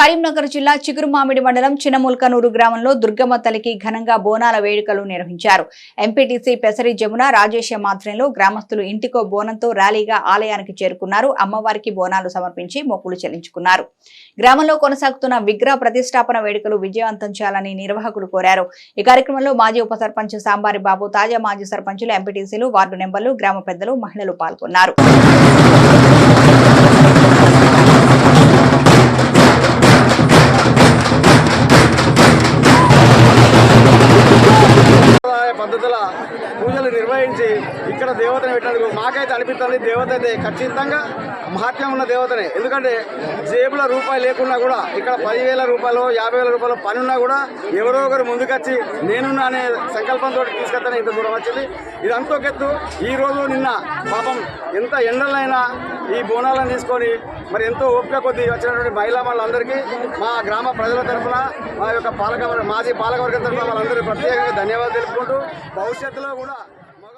కరీంనగర్ జిల్లా చిగురుమామిడి మండలం చిన్నముల్కనూరు గ్రామంలో దుర్గమ్మ తల్లికి ఘనంగా బోనాల వేడుకలు నిర్వహించారు. ఎంపీటీసీ పెసరి జమున రాజేశ మాత్రంలో గ్రామస్తులు ఇంటికో బోనంతో ర్యాలీగా ఆలయానికి చేరుకున్నారు. అమ్మవారికి బోనాలు సమర్పించి మొక్కులు చెల్లించుకున్నారు. గ్రామంలో కొనసాగుతున్న విగ్రహ ప్రతిష్టాపన వేడుకలు విజయవంతం చేయాలని నిర్వాహకులు కోరారు. ఈ కార్యక్రమంలో మాజీ ఉప సర్పంచ్ సాంబారి బాబు తాజా మాజీ సర్పంచులు ఎంపీటీసీలు వార్డు నెంబర్లు గ్రామ పెద్దలు మహిళలు పాల్గొన్నారు. పద్ధతుల పూజలు నిర్వహించి ఇక్కడ దేవతను పెట్టడానికి మాకైతే అనిపిస్తుంది. దేవత అయితే ఖచ్చితంగా మహాత్మ్యం ఉన్న దేవతనే. ఎందుకంటే జేబుల రూపాయి లేకున్నా కూడా ఇక్కడ పదివేల రూపాయలు యాభై వేల రూపాయలు పని ఉన్నా కూడా ఎవరో ఒకరు ముందుకొచ్చి నేనున్నా అనే సంకల్పంతో తీసుకొస్తానే ఇంత దూరం వచ్చింది. ఇది అంతోకెత్తు ఈ రోజు నిన్న పాపం ఎంత ఎండలైనా ఈ బోనాలను తీసుకొని మరి ఎంతో ఓపిక కొద్ది వచ్చినటువంటి మహిళా వాళ్ళందరికీ మా గ్రామ ప్రజల తరఫున మా యొక్క పాలక మాజీ పాలకవర్గం తరఫున వాళ్ళందరూ ప్రత్యేకంగా ధన్యవాదాలు తెలుపుకుంటూ భవిష్యత్తులో కూడా